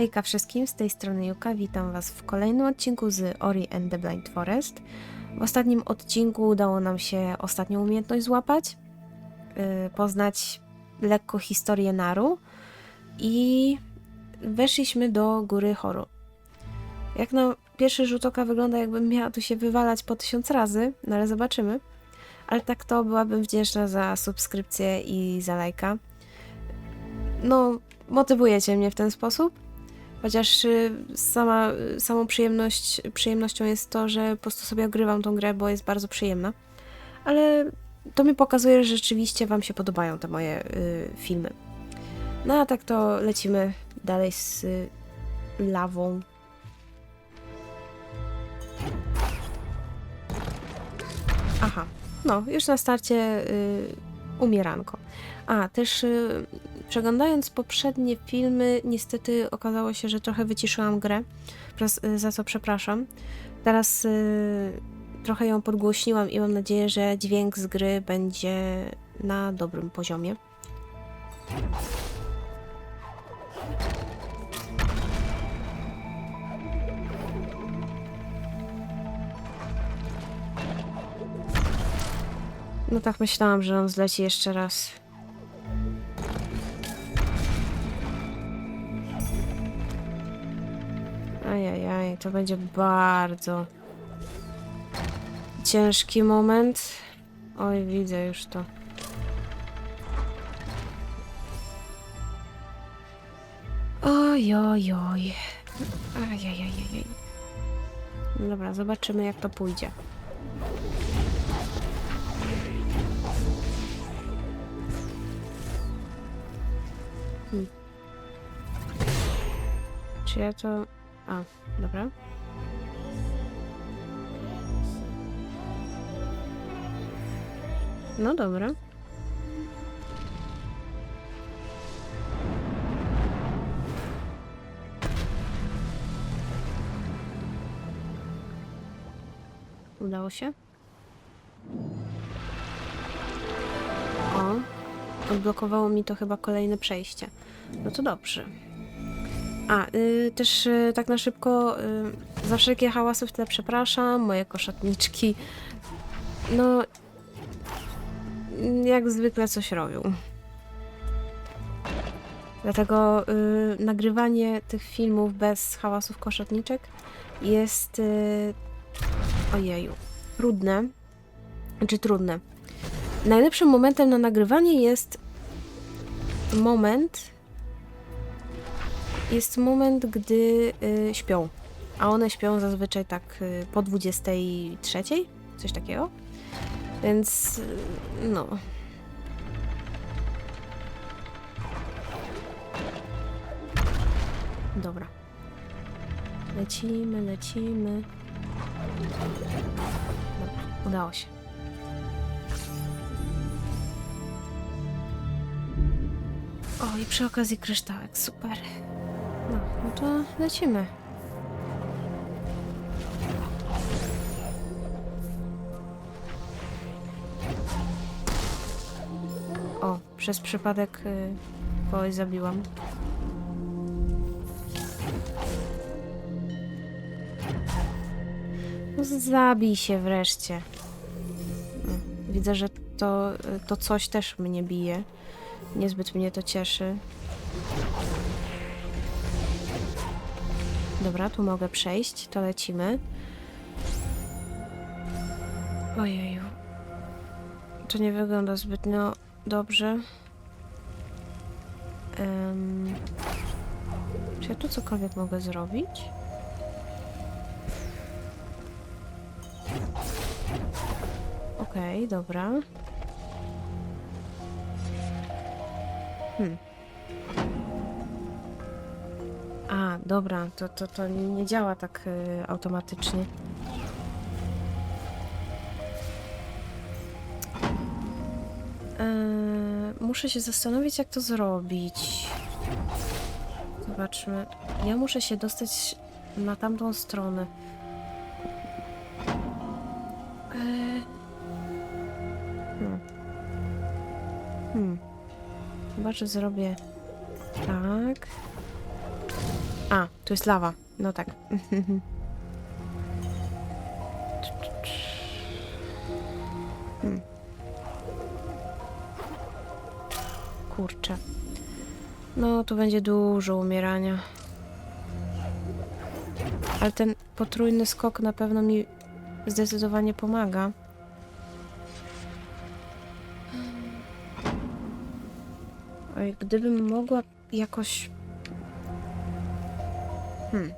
Hejka wszystkim, z tej strony Juka, witam Was w kolejnym odcinku z Ori and the Blind Forest. W ostatnim odcinku udało nam się ostatnią umiejętność złapać, yy, poznać lekko historię Naru i weszliśmy do góry Horu. Jak na pierwszy rzut oka wygląda jakbym miała tu się wywalać po tysiąc razy, no ale zobaczymy. Ale tak to byłabym wdzięczna za subskrypcję i za lajka. No, motywujecie mnie w ten sposób. Chociaż y, sama, samą przyjemność, przyjemnością jest to, że po prostu sobie ogrywam tą grę, bo jest bardzo przyjemna. Ale to mi pokazuje, że rzeczywiście Wam się podobają te moje y, filmy. No a tak to lecimy dalej z y, lawą. Aha, no, już na starcie y, umieranko. A, też y, przeglądając poprzednie filmy, niestety okazało się, że trochę wyciszyłam grę, y, za co przepraszam. Teraz y, trochę ją podgłośniłam i mam nadzieję, że dźwięk z gry będzie na dobrym poziomie. No tak myślałam, że on zleci jeszcze raz. Ajajaj, to będzie bardzo ciężki moment. Oj, widzę już to. Oj, oj, oj. Ajajajajaj. Dobra, zobaczymy jak to pójdzie. Czy ja to... A, dobra. No dobra. Udało się? O, odblokowało mi to chyba kolejne przejście. No to dobrze. A, y, też y, tak na szybko, y, za wszelkie hałasy w tle przepraszam, moje koszatniczki, no, jak zwykle coś robią. Dlatego y, nagrywanie tych filmów bez hałasów koszatniczek jest, y, ojeju, trudne, czy trudne. Najlepszym momentem na nagrywanie jest moment, jest moment, gdy y, śpią. A one śpią zazwyczaj tak y, po 23, coś takiego. Więc y, no. Dobra. Lecimy, lecimy. Dobra, udało się. O, i przy okazji kryształek, super. No, no to lecimy. O, przez przypadek y, kogoś zabiłam. No, zabij się wreszcie. Mm, Widzę, że to, to coś też mnie bije. Niezbyt mnie to cieszy. Dobra, tu mogę przejść, to lecimy. Ojeju. To nie wygląda zbytnio dobrze. Em, czy ja tu cokolwiek mogę zrobić? Okej, dobra. Hmm. Dobra, to, to, to nie działa tak y, automatycznie. Eee, muszę się zastanowić, jak to zrobić. Zobaczmy. Ja muszę się dostać na tamtą stronę. Eee. Hmm. Hmm. Chyba, że zrobię tak. Tu jest lawa. No tak. Hmm. Kurczę. No, tu będzie dużo umierania. Ale ten potrójny skok na pewno mi zdecydowanie pomaga. Gdybym mogła jakoś. Hmm.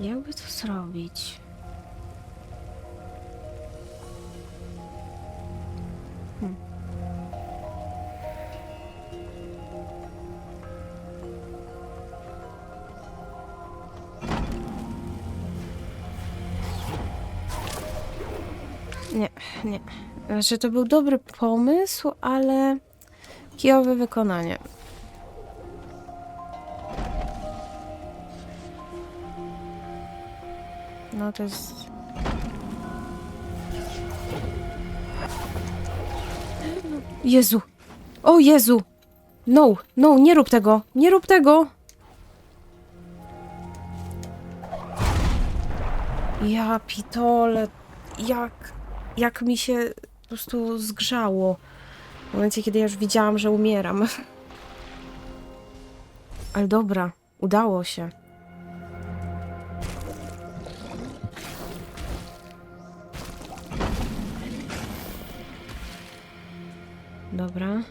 Jakby to zrobić? Hmm. Nie, nie. Znaczy, to był dobry pomysł, ale kijowe wykonanie. No to jest. Jezu! O Jezu! No, no, nie rób tego! Nie rób tego! Ja pitole, jak, jak mi się po prostu zgrzało. W momencie, kiedy ja już widziałam, że umieram. Ale dobra, udało się. Dobra.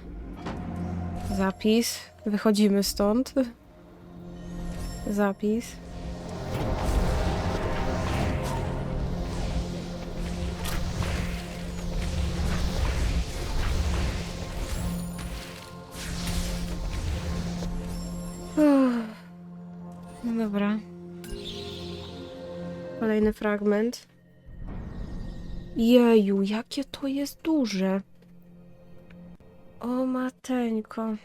Zapis. Wychodzimy stąd. Zapis. No dobra. Kolejny fragment. Jeju, jakie to jest duże. O mateńko.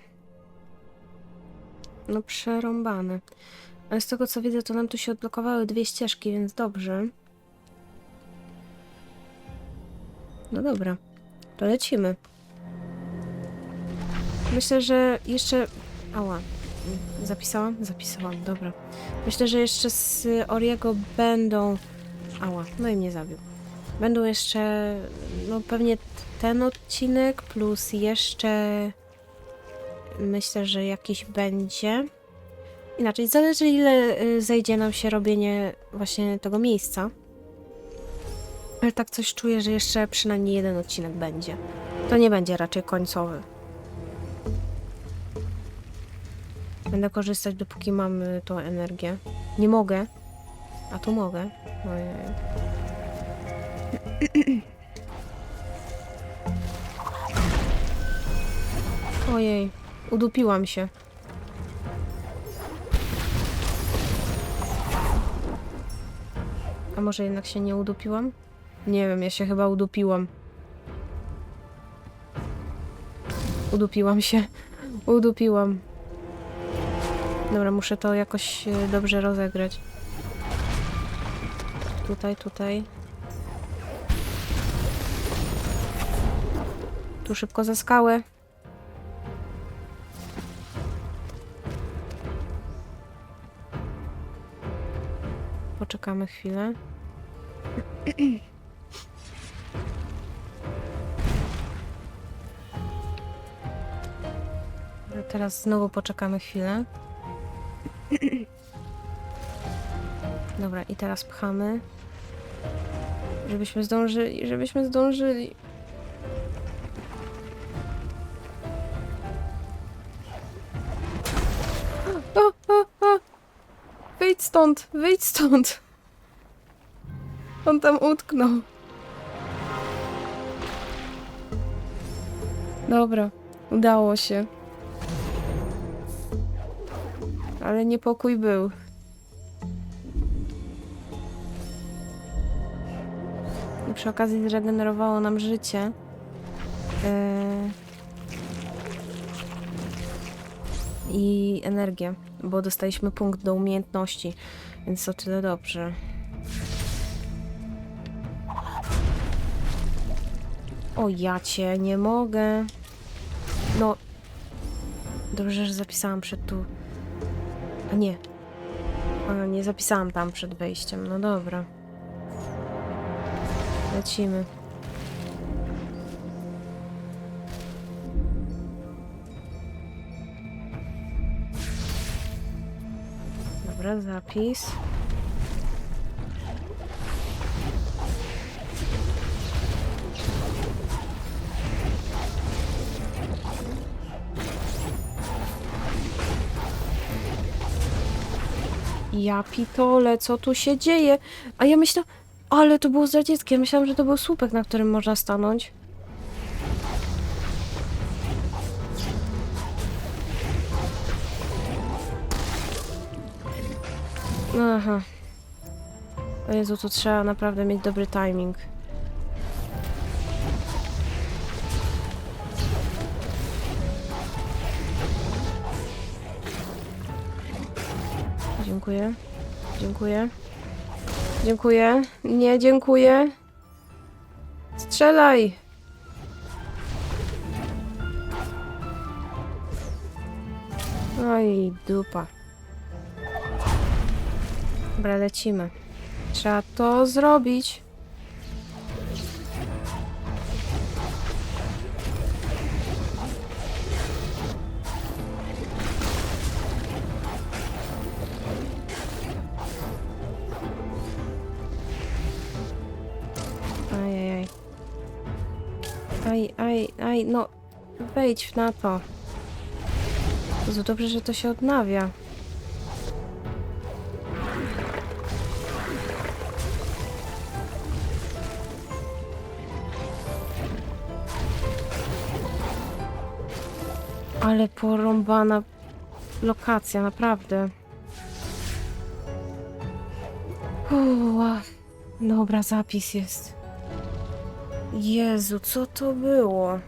No przerąbane. Ale z tego co widzę, to nam tu się odblokowały dwie ścieżki, więc dobrze. No dobra, to lecimy. Myślę, że jeszcze... Ała. Zapisałam? Zapisałam, dobra. Myślę, że jeszcze z Oriego będą... Ała, no i mnie zabił. Będą jeszcze, no pewnie ten odcinek, plus jeszcze myślę, że jakiś będzie. Inaczej, zależy ile y, zejdzie nam się robienie właśnie tego miejsca. Ale tak coś czuję, że jeszcze przynajmniej jeden odcinek będzie. To nie będzie raczej końcowy. Będę korzystać dopóki mam y, tą energię. Nie mogę. A tu mogę. Ojej. Ojej, udupiłam się. A może jednak się nie udupiłam? Nie wiem, ja się chyba udupiłam. Udupiłam się. Udupiłam. Dobra, muszę to jakoś e, dobrze rozegrać. Tutaj, tutaj. Tu szybko za skałę. Poczekamy chwilę. Teraz znowu poczekamy chwilę. Dobra, i teraz pchamy. Żebyśmy zdążyli, żebyśmy zdążyli. O, o, o. Wyjdź stąd, wyjdź stąd. On tam utknął. Dobra, udało się. Ale niepokój był. I przy okazji zregenerowało nam życie. Yy... I energię, bo dostaliśmy punkt do umiejętności, więc to tyle dobrze. O ja cię, nie mogę. No. Dobrze, że zapisałam przed tu. A nie. A, nie zapisałam tam przed wejściem. No dobra. Lecimy. Dobra, zapis. Ja pitole, co tu się dzieje? A ja myślę, ale to było zdradzieckie. Ja myślałam, że to był słupek, na którym można stanąć. Aha. O Jezu, tu trzeba naprawdę mieć dobry timing. Dziękuję. Dziękuję. Dziękuję. Nie, dziękuję. Strzelaj! Oj, dupa. Dobra, lecimy. Trzeba to zrobić. Aj, no wejdź na to. Jezu, dobrze, że to się odnawia. Ale porąbana lokacja, naprawdę. Uła. Dobra, zapis jest. Jezu, co to było?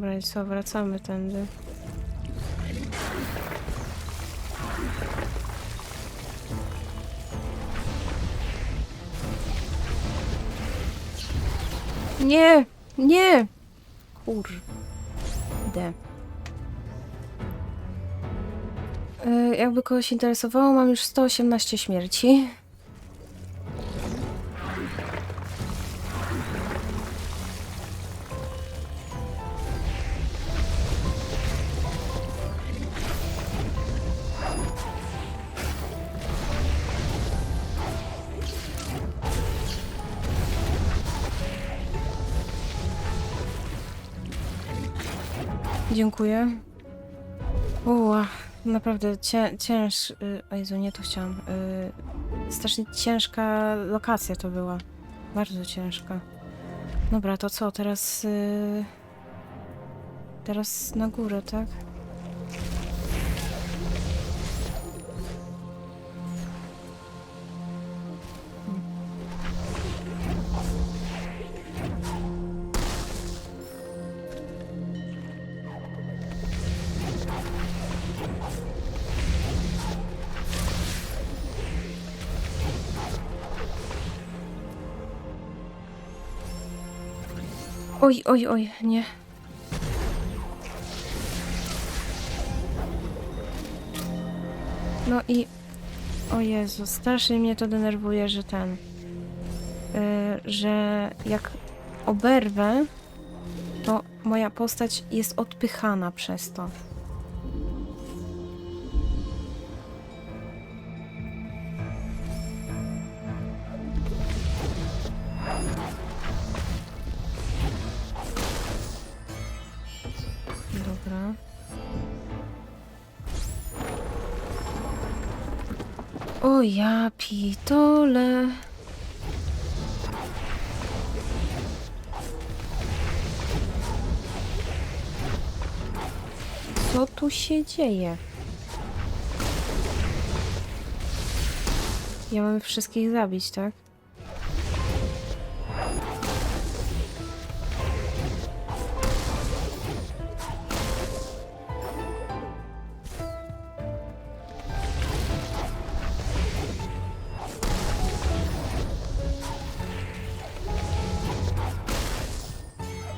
Dobra, i co, wracamy tędy. Nie! Nie! Kurde. E, jakby kogoś interesowało, mam już 118 śmierci. Dziękuję. Uła, naprawdę cię, cięż... y, O Jezu, nie to chciałam. Y, strasznie ciężka lokacja to była. Bardzo ciężka. Dobra, to co, teraz... Y, teraz na górę, tak? Oj, oj, oj, nie. No i... O Jezu, strasznie mnie to denerwuje, że ten... y, że jak oberwę, to moja postać jest odpychana przez to. O ja pitole. Co tu się dzieje? Ja mam wszystkich zabić, tak?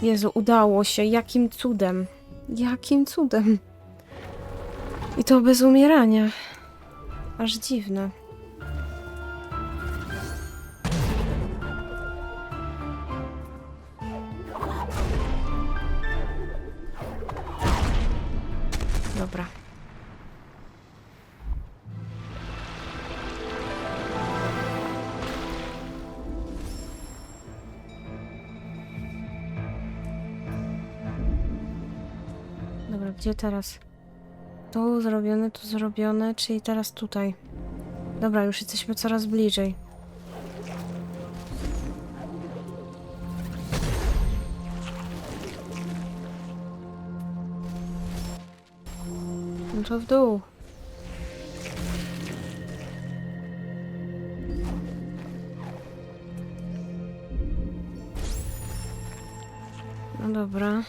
Jezu, udało się. Jakim cudem. Jakim cudem. I to bez umierania. Aż dziwne. Gdzie teraz? Tu zrobione, tu zrobione, czyli teraz tutaj. Dobra, już jesteśmy coraz bliżej. No to w dół. No dobra.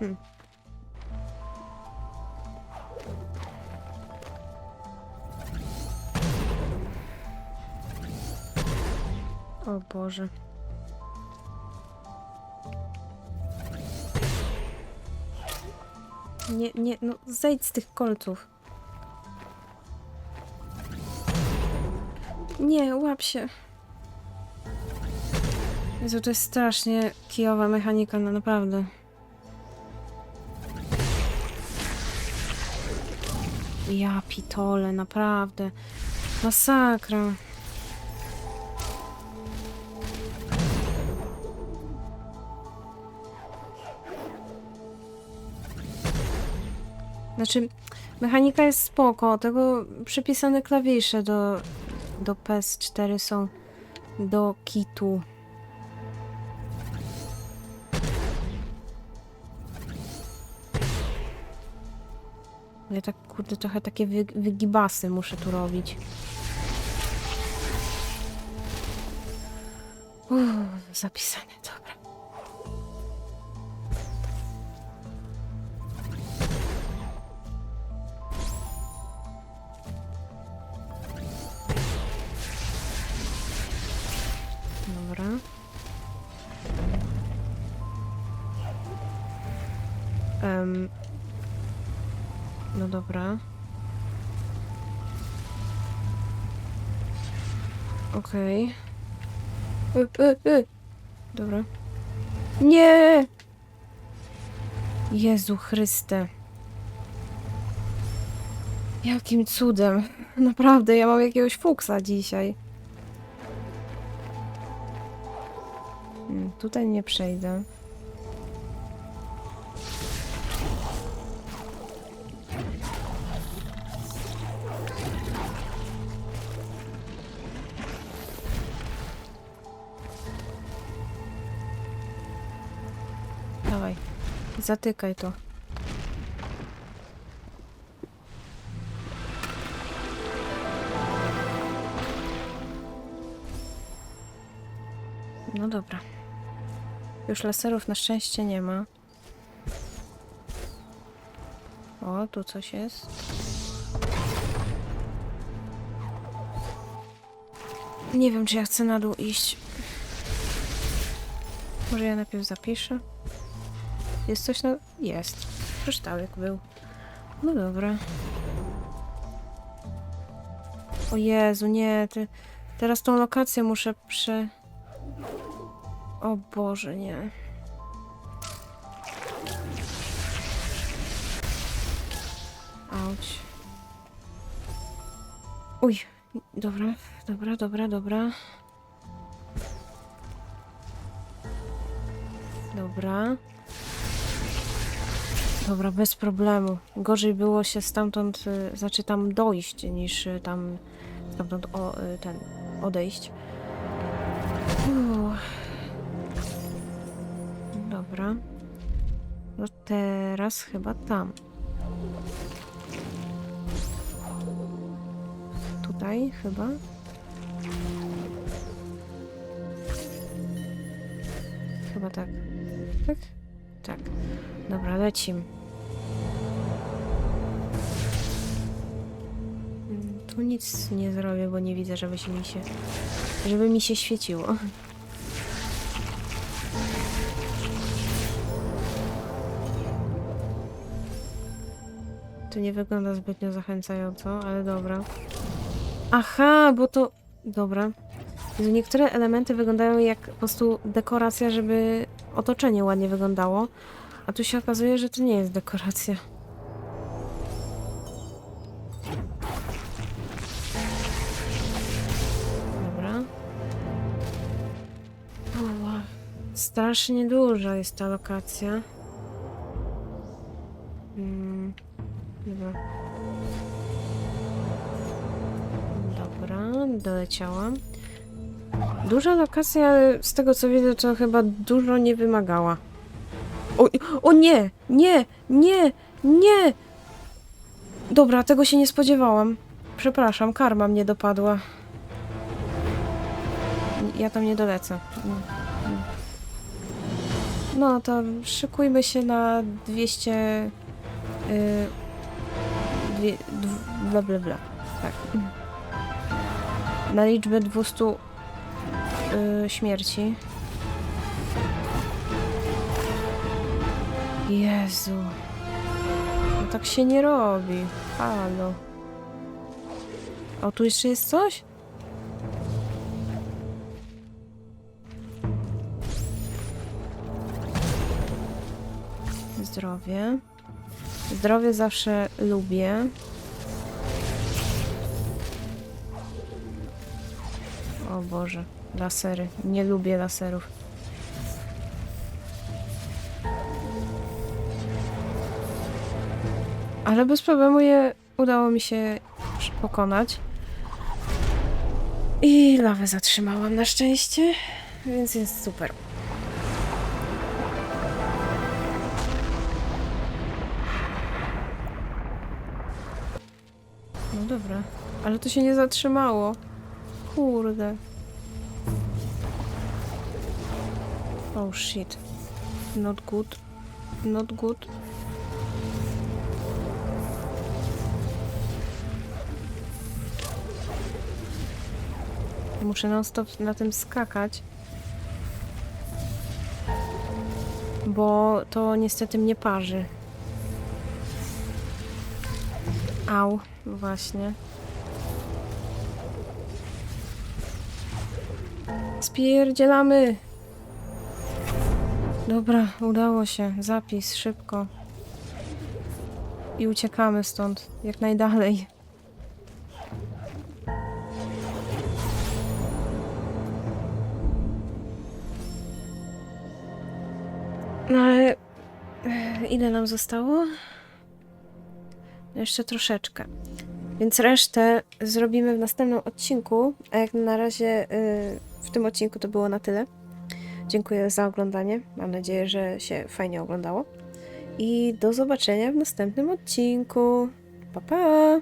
O Boże. Nie, nie, no zejdź z tych kolców. Nie, łap się. Jezu, to jest strasznie kijowa mechanika, no naprawdę. Ja pitole, naprawdę. Masakra. Znaczy, mechanika jest spoko, tego przypisane klawisze do, do PS4 są do kitu. Ja tak, kurde, trochę takie wy, wygibasy muszę tu robić. Uff, zapisane, dobra. Dobra. Em, no dobra. Okej. Y, y, y. Dobra. Nie! Jezu Chryste. Jakim cudem. Naprawdę, ja mam jakiegoś fuksa dzisiaj. Hmm, tutaj nie przejdę. Zatykaj to. No dobra. Już laserów na szczęście nie ma. O, tu coś jest. Nie wiem, czy ja chcę na dół iść. Może ja najpierw zapiszę? Jest coś na... Jest. Kryształek był. No dobra. O Jezu, nie. Ty... Teraz tą lokację muszę prze... O Boże, nie. Auć. Uj, dobra, dobra, dobra, dobra. Dobra. Dobra, bez problemu. Gorzej było się stamtąd, y, znaczy tam dojść, niż y, tam stamtąd o, y, ten, odejść. Uff. Dobra. No teraz chyba tam. Tutaj chyba. Chyba tak. Tak? Tak. Dobra, lecim. Tu nic nie zrobię, bo nie widzę, żeby się mi się... Żeby mi się świeciło. To nie wygląda zbytnio zachęcająco, ale dobra. Aha, bo to... Dobra. Niektóre elementy wyglądają jak po prostu dekoracja, żeby otoczenie ładnie wyglądało. A tu się okazuje, że to nie jest dekoracja. Strasznie duża jest ta lokacja. Mm, dobra. Doleciałam. Duża lokacja, ale z tego co widzę, to chyba dużo nie wymagała. O, o nie! Nie! Nie! Nie! Dobra, tego się nie spodziewałam. Przepraszam, karma mnie dopadła. Ja tam nie dolecę. No to szykujmy się na 200. Yy, dwie, dw, bla bla bla. Tak. Na liczbę 200 yy, śmierci. Jezu. No tak się nie robi. Halo. O, tu jeszcze jest coś? Zdrowie. Zdrowie zawsze lubię. O Boże, lasery. Nie lubię laserów. Ale bez problemu je udało mi się pokonać. I lawę zatrzymałam na szczęście, więc jest super. No dobra, ale to się nie zatrzymało. Kurde. Oh shit. Not good. Not good. Muszę non stop na tym skakać. Bo to niestety mnie parzy. Au, właśnie. Spierdzielamy! Dobra, udało się. Zapis, szybko. I uciekamy stąd, jak najdalej. No ale e, ile nam zostało? Jeszcze troszeczkę. Więc resztę zrobimy w następnym odcinku. A jak na razie y, w tym odcinku to było na tyle. Dziękuję za oglądanie. Mam nadzieję, że się fajnie oglądało. I do zobaczenia w następnym odcinku. Pa pa!